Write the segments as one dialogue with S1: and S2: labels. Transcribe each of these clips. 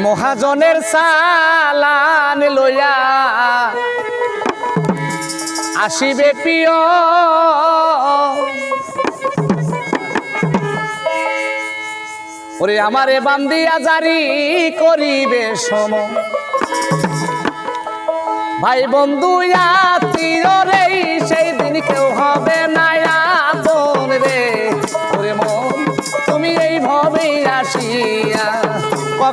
S1: মহাজনের সালান লইয়া আসিবে প্রিয়। ওরে আমারে বান্দিয়া জারি করিবে সম ভাই বন্ধু আত্মীয় রে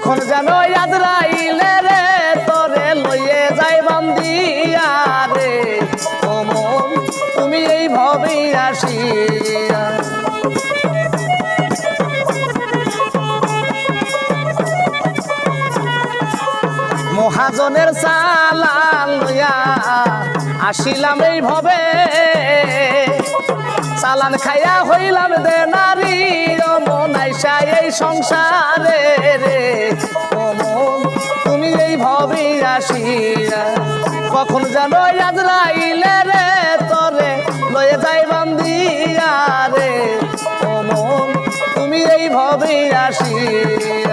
S1: কখন যেন আজরাইলে রে, তরে লইয়ে যাই বান্দিয়া রে। ও তুমি এই ভবে আসিয়া। মহাজনের লইয়া আসিলাম এই ভবে চালান খাইয়া হইলাম দে নারী ও মন আইসা এই সংসারে রে। তুমি এই ভবে আসিয়া কখন যেন আজরাইলে রে তরে, লয়ে যাই বান্দিয়া রে। তুমি এই ভবে আসিয়া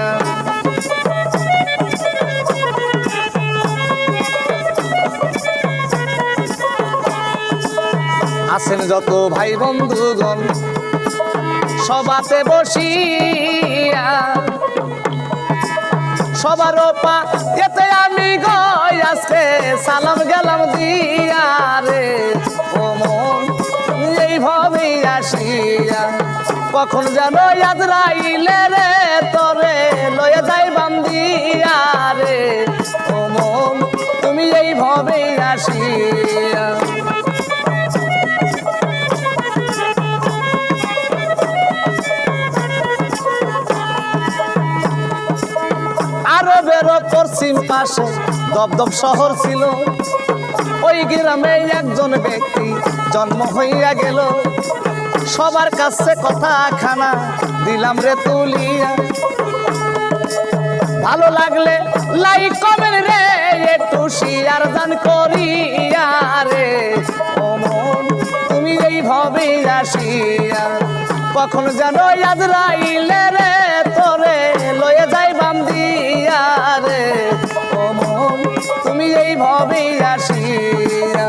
S1: আছেন যত ভাই বন্ধুগণ সবাতে বসিয়া সবার পা এতে আমি গই আজকে সালাম গেলাম দিয়া রে। ও মন, এইভাবেই আসিয়া, কখন যেন আজরাইলে রে তরে লয়ে যাই বান্দিয়া রে। ও মন, তুমি এইভাবেই আসিয়া আরবের পশ্চিম পাশে দবদব শহর ছিল। ওই গ্রামে একজন ব্যক্তি জন্ম হইয়া গেল। সবার কাছে কথা খানা দিলাম রে তুলিয়া। ভালো লাগলে লাইক কমেন্ট রে, একটু শেয়ার দান করিয়া রে। তুমি এইভাবে আসিয়া। কখন যেন আজরাইলে রে, তোরে লয়ে যাই বান্দিয়া রে ও তুমি এইভাবে আসিয়া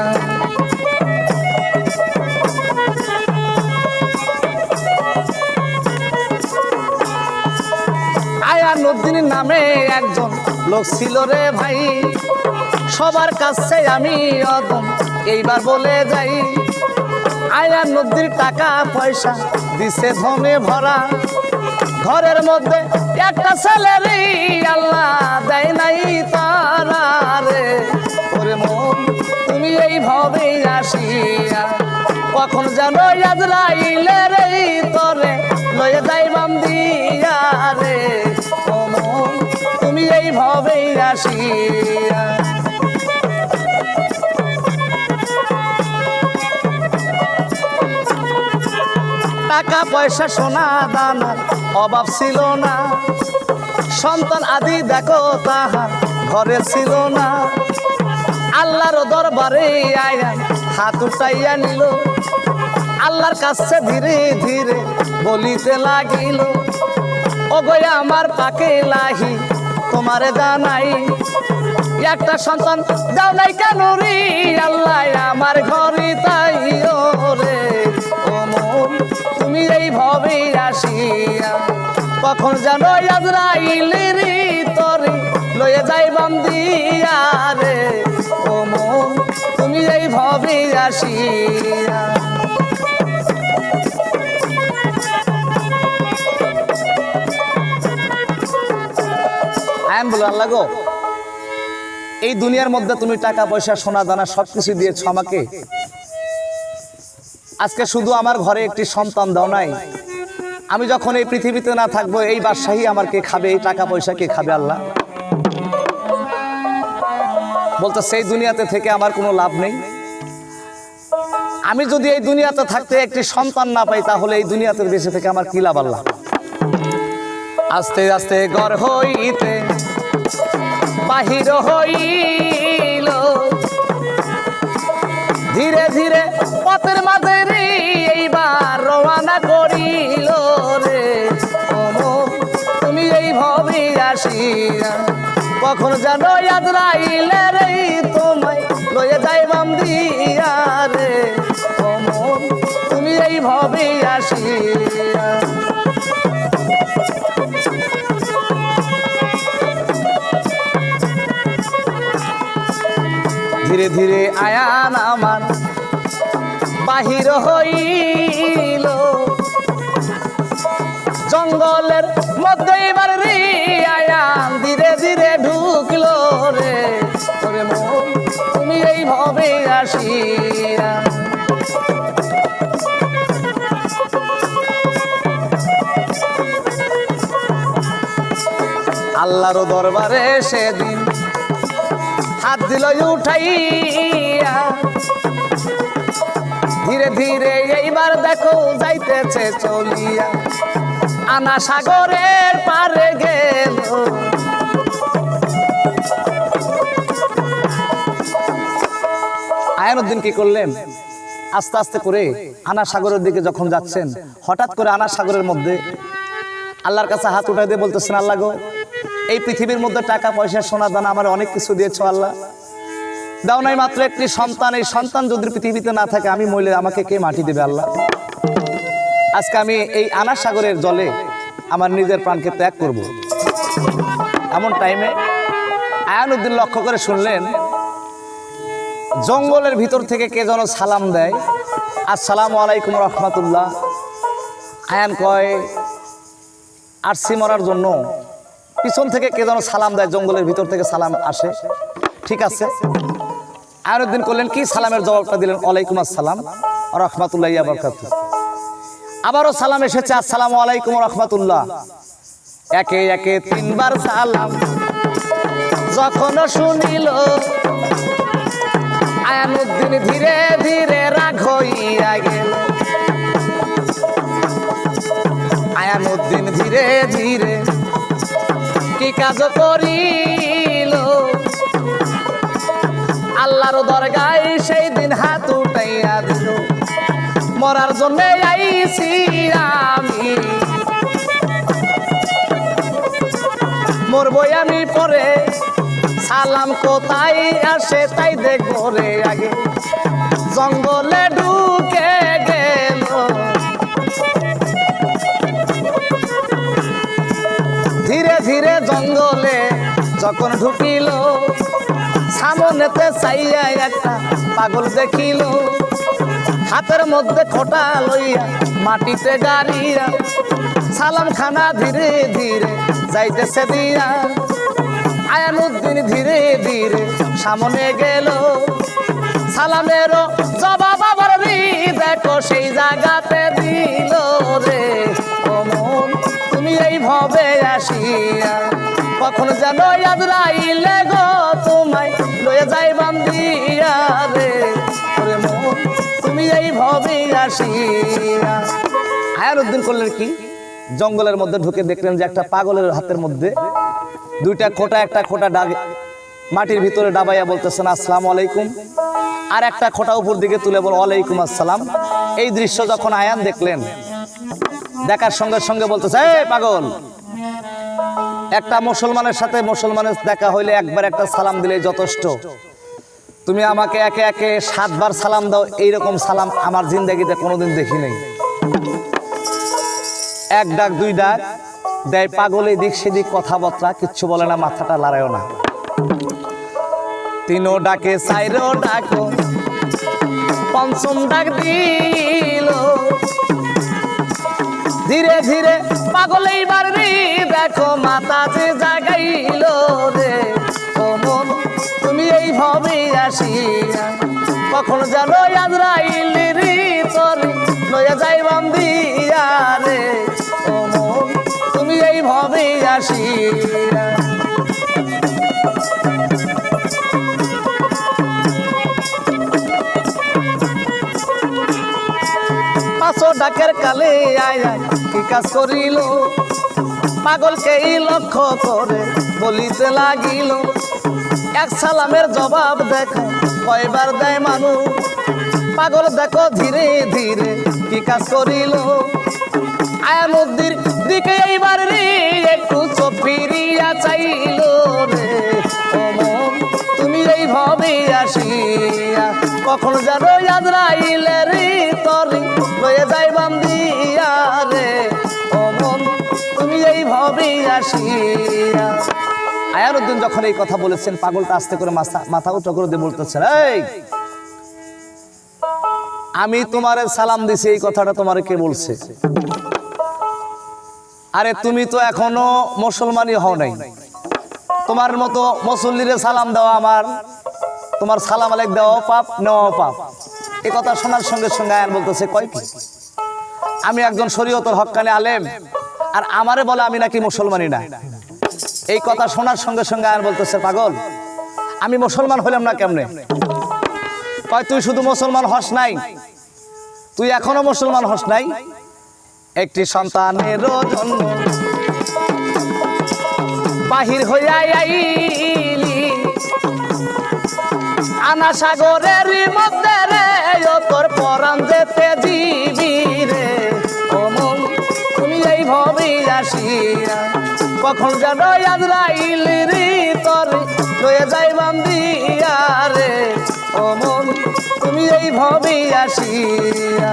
S1: আয়া নদ্দিন নামে একজন লোক ছিল রে ভাই। সবার কাছে আমি অদম এইবার বলে যাই, আয়া নদীর টাকা পয়সা দিছে ধনে ভরা। ঘরের মধ্যে একটা ছেলে রে আল্লাহ দেয় নাই তারা রে। ওরে মন, তুমি এইভাবে আসিয়া কখন যেন আজরাইলে রে তরে লয়ে যাই বান্দিয়া রে। ও মন, তুমি এইভাবে আসিয়া। টাকা পয়সা সোনা দানার অভাব ছিল না। সন্তান আদি দেখো তাহার ঘরে ছিল না। আল্লাহর দরবারে হাত উঠাইয়া নিল। আল্লাহর কাছে ধীরে ধীরে বলিতে লাগিল ও গয়া আমার পাকে লাহি, তোমারে জানাই, একটা সন্তান দাও নাই কেন রে? আল্লাহ, আমার ঘরে তাই রে। এইভাবে আসিয়া, কখন যেন তরে লয়ে যাই রে। ও তুমি আসিয়া। বলে, আল্লাহ গো, এই দুনিয়ার মধ্যে তুমি টাকা পয়সা, সোনা দানা সব কিছু দিয়েছ আমাকে? আজকে শুধু আমার ঘরে একটি সন্তান দাও নাই। আমি যখন এই পৃথিবীতে না থাকব, এই বাদশাহী আমার কে খাবে, এই টাকা পয়সা কে খাবে, আল্লাহ? বলতো, সেই দুনিয়াতে থেকে আমার কোনো লাভ নেই। আমি যদি এই দুনিয়াতে থাকতে একটি সন্তান না পাই, তাহলে এই দুনিয়াতে বেঁচে থেকে আমার কি লাভ আল্লাহ? আস্তে আস্তে গড় হইতে বাহির হইল। ধীরে ধীরে পথের মাঝে এইবার রওনা করিল রে। তুমি এই ভবি আসি আসিয়া কখন যেন আজরাইলে রে তোমায় লয়ে যাই বাম দিয়া রে। তুমি এই ভবি আসিয়া ধীরে ধীরে আয়ান আমার। বাহির হইল। জঙ্গলের মধ্যে এবার রে আয়ান ধীরে ধীরে ঢুকলো রে। মন, তুমি এইভাবে আসিয়া। আল্লাহর দরবারে সেদিন হাত দিল উঠাইয়া। ধীরে ধীরে এইবার দেখো যাইতেছে চলিয়া। আনা সাগরের পারে গেল। আয়নুদ্দিন কি করলেন? আস্তে আস্তে করে আনা সাগরের দিকে যখন যাচ্ছেন, হঠাৎ করে আনা সাগরের মধ্যে আল্লাহর কাছে হাত উঠাই দিয়ে বলতেছেন, আল্লাহ গো এই পৃথিবীর মধ্যে টাকা, পয়সা, সোনা, দানা আমার অনেক কিছু দিয়েছ আল্লাহ। দাও নাই মাত্র একটি সন্তান, এই সন্তান যদি পৃথিবীতে না থাকে, আমি মইলে আমাকে কে মাটি দেবে আল্লাহ? আজকে আমি এই আনার সাগরের জলে আমার নিজের প্রাণকে ত্যাগ করব। এমন টাইমে আয়ানুদ্দিন লক্ষ্য করে শুনলেন, জঙ্গলের ভিতর থেকে কে যেন সালাম দেয়। আসসালামু আলাইকুম রহমতুল্লাহ। আয়ান কয়, আরসি মরার জন্য পিছন থেকে কে যেন সালাম দেয়, জঙ্গলের ভিতর থেকে সালাম আসে। ঠিক আছে? আর আয়নুদ্দিন করলেন কি? সালামের জবাবটা দিলেন, ওয়ালাইকুম আসসালাম রহমাতুল্লাহ বরকাত আবারও সালাম এসেছে, আসসালাম আলাইকুম রহমাতুল্লাহ। একে একে তিনবার সালাম। যখন শুনিল আয়ানুদ্দিন ধীরে ধীরে রাগ হইয়া গেল। আয়ানুদ্দিন ধীরে ধীরে কি কাজ করিল? আল্লাহর দরগায় সেই দিন হাত উঠাইয়া দিল। মরার জন্য আইছি আমি। মরবই আমি পরে। সালাম কোথায় আসে তাই দেখব রে আগে। জঙ্গলে ঢুকে ধীরে জঙ্গলে যখন ঢুকিল, সামনেতে চাইয়া একটা পাগল দেখিল। হাতের মধ্যে খোটা লইয়া মাটিতে গাড়িয়া সালাম খানা ধীরে ধীরে যাইতেছে দিয়া। আয়ানুদ্দিন ধীরে ধীরে সামনে গেল। সালামেরও জবাব আবার দেখো সেই জায়গাতে দিল রে। তুমি এইভাবে আসিয়া, কখন যেন আজরাইলে গো তোমায় লয়ে যাই বান্দিয়া রে। তুমি এইভাবে আসিয়া। আয়ানুদ্দিন করলেন কি? জঙ্গলের মধ্যে ঢুকে দেখলেন যে একটা পাগলের হাতের মধ্যে দুইটা খোটা, একটা খোটা ডাগ মাটির ভিতরে ডাবাইয়া বলতেছেন, আসসালামু আলাইকুম। আর একটা খোটা উপর দিকে তুলে বল, ওয়ালাইকুম আসসালাম। এই দৃশ্য যখন আয়ান দেখলেন দেখার সঙ্গে সঙ্গে বলতেছে, এই পাগল! একটা মুসলমানের সাথে মুসলমানের দেখা হইলে একবার একটা সালাম দিলে যথেষ্ট। তুমি আমাকে একে একে সাতবার সালাম দাও, এইরকম সালাম আমার জিন্দগিতে কোনোদিন দেখি নাই। এক ডাক, দুই ডাক, দেয় পাগল এদিক সেদিক কথাবার্তা, কিচ্ছু বলে না, মাথাটা লড়ায়ও না। তিনো ডাকে চাইরো ডাকো, পঞ্চম ডাক দিল। ধীরে ধীরে পাগল এইবার রে দেখো মাতা যে জাগাইল রে। ও মন, তুমি এইভাবে আসিয়া কখন যেন আজরাইল রে তোর, লয়া যাইবাম দিয়া রে। ও মন, তুমি এই এইভাবে আসিয়া ডাকের কালে আয় আয়, কি কাজ করিল? পাগলকে লক্ষ্য করে, বলিতে লাগিল, এক সালামের জবাব দেখো, কয়বার দেয় মানুষ? পাগল দেখো ধীরে ধীরে, কি কাজ করিল? আয়ানুদ্দির দিকে এইবার রে, একটু চোখ ফিরিয়া চাইল রে। তুমি এইভাবে আসিয়া, কখন যেন আজরাইলে রে? তরি রে। ও মন, তুমি এইভাবে আসিয়া। আয়ানুদ্দিন যখন এই কথা বলেছেন, পাগলটা আস্তে করে মাথা করে দিয়ে বলতেছেন, এই, আমি তোমারে সালাম দিছি, এই কথাটা তোমারে কে বলছে? আরে, তুমি তো এখনও মুসলমানই হও নাই। তোমার মতো মুসল্লিরে সালাম দেওয়া আমার, তোমার সালাম আলেক দেওয়া পাপ নেওয়া পাপ। এই কথা শোনার সঙ্গে সঙ্গে আয়ান বলতেছে, কয় কি? আমি একজন শরীয়তর হক্কানে আলেম, আর আমারে বলে আমি নাকি মুসলমানই না। এই কথা শোনার সঙ্গে সঙ্গে আয়ান বলতেছে, পাগল, আমি মুসলমান হলাম না কেমনে? কয়, তুই শুধু মুসলমান হস নাই, তুই এখনও মুসলমান হস নাই? একটি সন্তানের জন্য বাহির হইয়া আনা সাগরের মধ্যে রে, ও তোর পরাণ যেতে দিবি রে। ও মন তুমি এই ভবি আসিয়া কখন যেন আজরাইল রি তোর লয়ে যাই বান্দিয়া রে। ও মন তুমি এই ভবি আসিয়া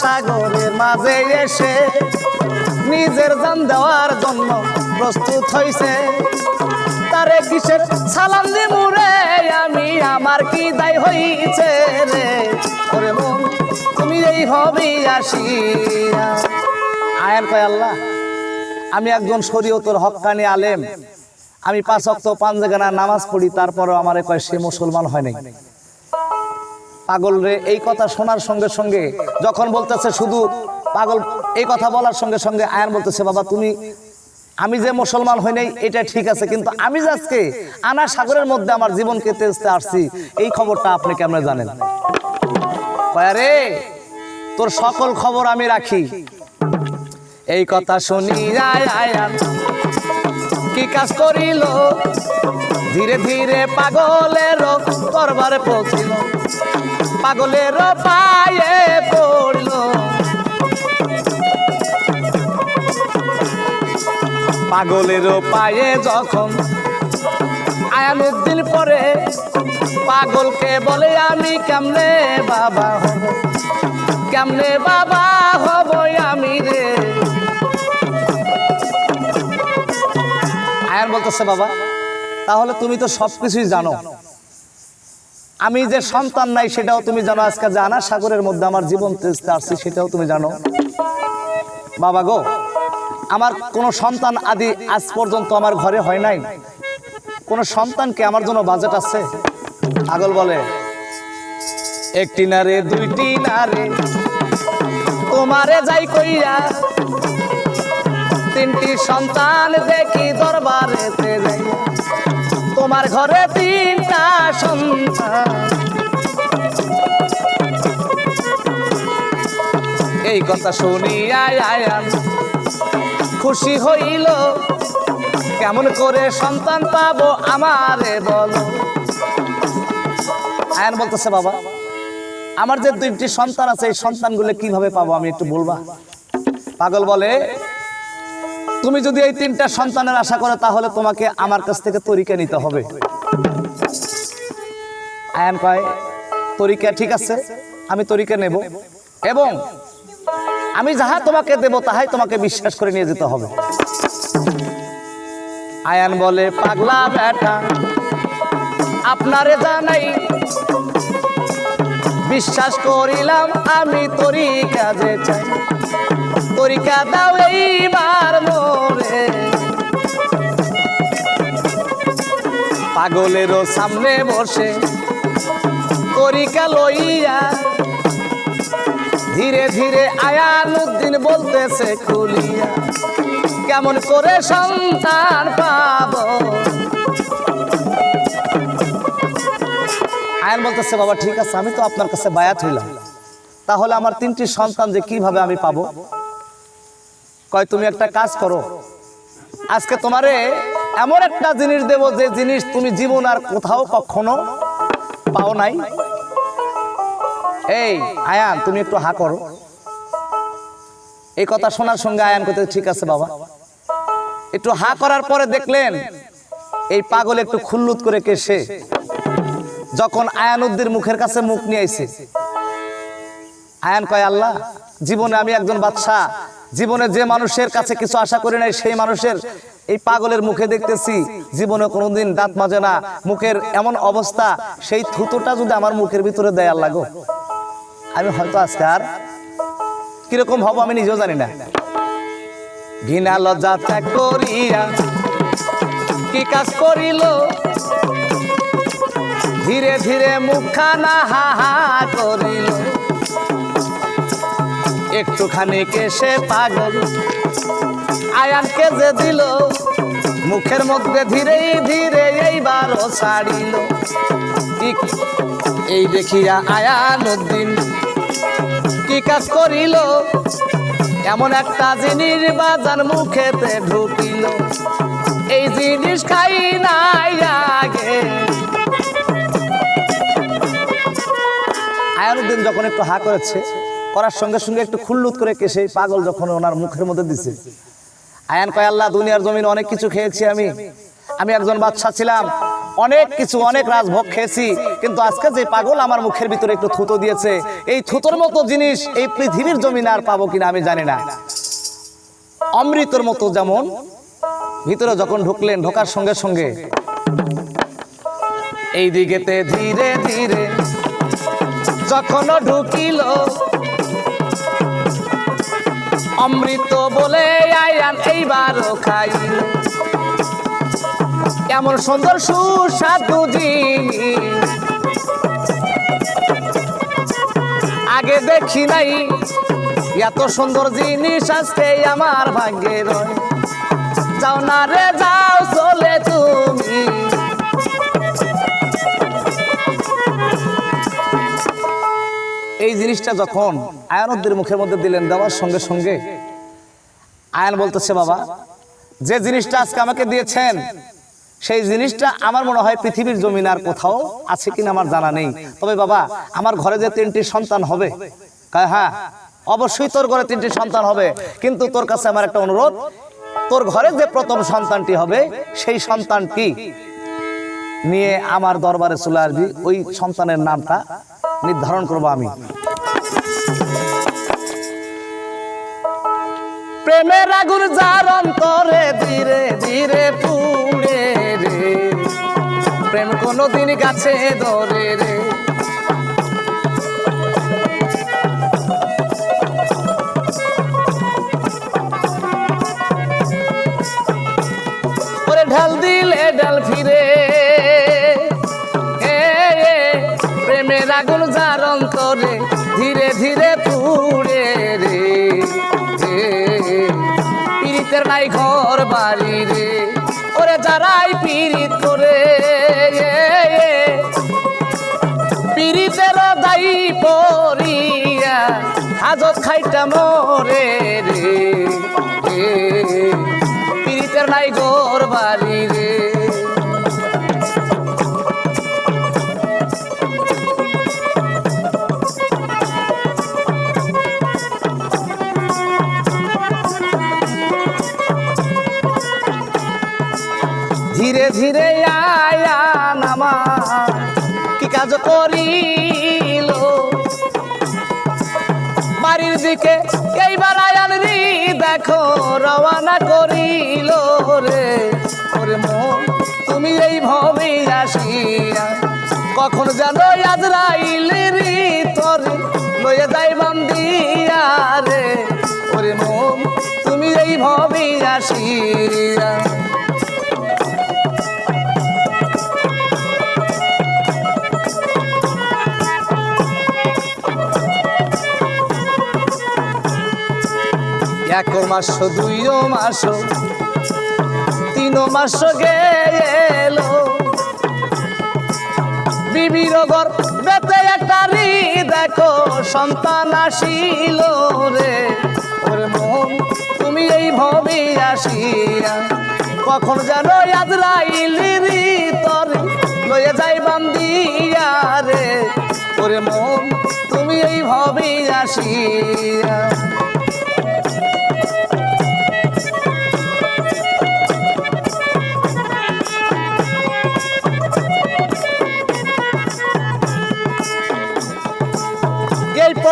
S1: সাগরের মাঝে এসে নিজের জান দেওয়ার জন্য প্রস্তুত তারে কিসের সালাম আমি আমার কি দায় হইছে রে? তুমি এই হবে আয়ার কয়, আল্লাহ, আমি একজন শরীয়তর হক্কানি আলেম। আমি পাঁচ অক্ত পাঁচ জায়গা নামাজ পড়ি, তারপরেও আমারে কয়, সে মুসলমান হয় নাই। পাগল রে, এই কথা শোনার সঙ্গে সঙ্গে যখন বলতেছে শুধু পাগল, এই কথা বলার সঙ্গে সঙ্গে আয়ান বলতেছে, বাবা, তুমি, আমি যে মুসলমান হই নাই, এটা ঠিক আছে, কিন্তু আমি যে আজকে আনা সাগরের মধ্যে আমার জীবনকে তেজতে আসছি, এই খবরটা আপনি কেমন জানেন? রে তোর সকল খবর আমি রাখি। এই কথা শুনি কি কাজ করিল? ধীরে ধীরে পাগলের দরবারে পৌঁছিল। পাগলের পায়ে পড়ল। পাগলের পায়ে যখন আয়ানুদ্দিন পরে, পাগলকে বলে, আমি কেমনে বাবা কেমনে বাবা হব আমি রে? আয়ান বলতেছে, বাবা, তাহলে তুমি তো সব কিছুই জানো। আমি যে সন্তান নাই সেটাও তুমি জানো, আজকে জানা সাগরের মধ্যে আমার জীবন তেজতে আসছি সেটাও তুমি জানো। বাবা গো, আমার কোনো সন্তান আদি আজ পর্যন্ত আমার ঘরে হয় নাই। কোনো সন্তানকে আমার জন্য বাজেট আছে? পাগল বলে, একটি না রে দুইটি না রে তোমারে যাই কইয়া, তিনটি সন্তান দেখি দরবারেতে যাইয়া। তোমার ঘরে তিনটা সন্তান। এই কথা শুনি আয় আয়ান খুশি হইল। কেমন করে সন্তান পাবো আমারে বলো। আয়ান বলতেছে, বাবা, আমার যে দুইটি সন্তান আছে, এই সন্তানগুলো কীভাবে পাবো? আমি একটু বলবা? পাগল বলে তুমি যদি এই তিনটা সন্তানের আশা করো, তাহলে তোমাকে আমার কাছ থেকে তরিকা নিতে হবে। আয়ান কয়, তরিকা ঠিক আছে, আমি তরিকা নেব এবং আমি যাহা তোমাকে দেব, তাহাই তোমাকে বিশ্বাস করে নিয়ে যেতে হবে। আয়ান বলে, পাগলা বেটা, আপনারে জানাই, বিশ্বাস করিলাম আমি তরিকা যে চাই। তরিকা দাও এইবার পাগলেরও সামনে বসে তরিকা লইয়া। ধীরে ধীরে আয়ানুদ্দিন বলতেছে খুলিয়া, কেমন করে সন্তান পাব? আয়ান বলতেছে, বাবা, ঠিক আছে, আমি তো আপনার কাছে বায়াত হইলাম। তাহলে আমার তিনটি সন্তান যে কীভাবে আমি পাবো? কয়, তুমি একটা কাজ করো। আজকে তোমারে এমন একটা জিনিস দেব যে জিনিস তুমি জীবন আর কোথাও কখনো পাও নাই। এই, আয়ান, তুমি একটু হা করো। এই কথা শোনার সঙ্গে আয়ান করতে ঠিক আছে বাবা। একটু হা করার পরে দেখলেন, এই পাগল একটু খুল্লুত করে কেসে, যখন আয়ানুদ্দির মুখের কাছে মুখ নিয়ে আয়ান কয়, আল্লাহ, জীবনে আমি একজন বাদশা জীবনে যে মানুষের কাছে কিছু আশা করি নাই, সেই মানুষের এই পাগলের মুখে দেখতেছি। জীবনে কোনোদিন দাঁত মাজে না। মুখের এমন অবস্থা, সেই থুতুটা যদি আমার মুখের ভিতরে দেয় আল্লাহ গো। আমি হয়তো আজকে আর কীরকম হব আমি নিজেও জানি না। ঘৃণা, লজ্জা ত্যাগ করিয়া কি কাজ করিল? ধীরে ধীরে মুখখানা হা হা করিল। একটুখানি কেসে পাগল। আয়ানকে যে দিল, মুখের মধ্যে ধীরে ধীরে এইবারও ছাড়িল। এই দেখিয়া আয়ান উদ্দিন কি কাজ করিল? এমন একটা জিনিস বাজার মুখেতে ঢুকিল। এই জিনিস খাই নাই আগে। আয়ানুদ্দিন যখন একটু হা করেছে করার সঙ্গে সঙ্গে একটু খুল্লুত করে সেই পাগল যখন ওনার মুখের মধ্যে দিছে। আয়ান কয়, আল্লাহ, দুনিয়ার জমিন অনেক কিছু খেয়েছি আমি। আমি একজন বাচ্চা ছিলাম। অনেক কিছু, অনেক রাজভোগ খেয়েছি। কিন্তু আজকে যে পাগল আমার মুখের ভিতরে একটু থুতো দিয়েছে, এই থুতোর মতো জিনিস এই পৃথিবীর জমিন আর পাবো কিনা আমি জানি না। অমৃতর মতো যেমন ভিতরে যখন ঢুকলেন, ঢোকার সঙ্গে সঙ্গে এই দিকেতে ধীরে ধীরে যখন ঢুকিল অমৃত বলে আয়ান এইবারও খাইল এমন সুন্দর সুস্বাদু জিনিস। আগে দেখি নাই, এত সুন্দর জিনিস আজকে আমার ভাগ্যে রয়। যাও না রে, যাও চলে তুমি। জিনিসটা যখন আয়ানদ্দের মুখের মধ্যে দিলেন দেওয়ার সঙ্গে সঙ্গে, আয়ান বলতেছে, বাবা, যে জিনিসটা আজকে আমাকে দিয়েছেন, সেই জিনিসটা আমার মনে হয় পৃথিবীর জমিন আর কোথাও আছে কিনা আমার জানা নেই। তবে বাবা, আমার ঘরে যে তিনটি সন্তান হবে হ্যাঁ অবশ্যই তোর ঘরে তিনটি সন্তান হবে। কিন্তু তোর কাছে আমার একটা অনুরোধ, তোর ঘরে যে প্রথম সন্তানটি হবে, সেই সন্তানটি নিয়ে আমার দরবারে চলে আসবি। ওই সন্তানের নামটা নির্ধারণ করব আমি। প্রেমের আগুন যার অন্তরে ধীরে ধীরে পুড়ে রে। প্রেম কোনোদিন গাছে ধরে রে। ঢাল দিলে ডাল ফিরে। প্রেমের আগুন যার অন্তরে নাই ঘর বাড়ি রে, ওরে যারাই পীড়িত করে পীড়িতের দায়ী পড়িয়া হাজত খাইটা মরে রে পীড়িতের নাই ঘর বাড়ি করিল। বাড়ির দিকে এইবার আয়ান রি দেখো রওয়ানা করিল রে। ওরে মন তুমি এই ভবে আসিয়া, কখন যেন আজরাইল রি তোর, লয়ে যাই বান্দিয়া রে। ওরে মন তুমি এই ভবে আসিয়া। এক মাস, দুই মাস, তিন মাস গেল। বিবির ঘর বেতে একটা দেখো, সন্তান আসিল রে। ওরে মন তুমি এই ভবে আসিয়া কখন যেন আজরাইলিরি তরে লয়ে যাই বান্দিয়া রে। ওরে মন তুমি এই ভাবে আসিয়া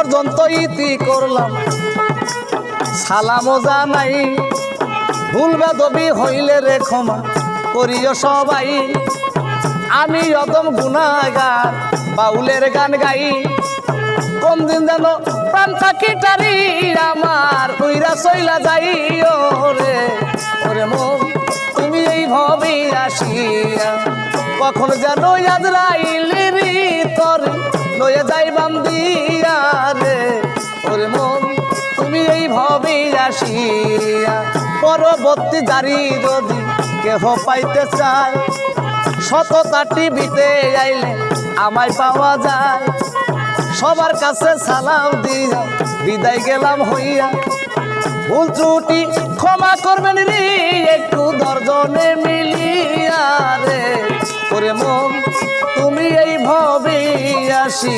S1: পর্যন্ত ইতি করলাম। সালামও জানাই, ভুল বেদবি হইলে রে ক্ষমা করিও সবাই। আমি অদম গুণাগার, বাউলের গান গাই। কোন দিন যেন প্রাণ পাখিটারি আমার উইরা চইলা যাই ওরে ওরে মন, তুমি এই ভবে আসিয়া, কখন যেন আজরাইলিরি তোর লয়ে যাই বান্দিয়া রে ওরে মন, তুমি এই ভবে আসিয়া, পরবর্তী জারি যদি কেহ পাইতে চায়, সততা টিভিতে আইলে আমায় পাওয়া যায়। সবার কাছে সালাম দিয়া বিদায় গেলাম হইয়া। ভুল ত্রুটি ক্ষমা করবেন রে, একটু দর্জনে মিলিয়া রে। ওরে মন তুমি এই ভবে আসি।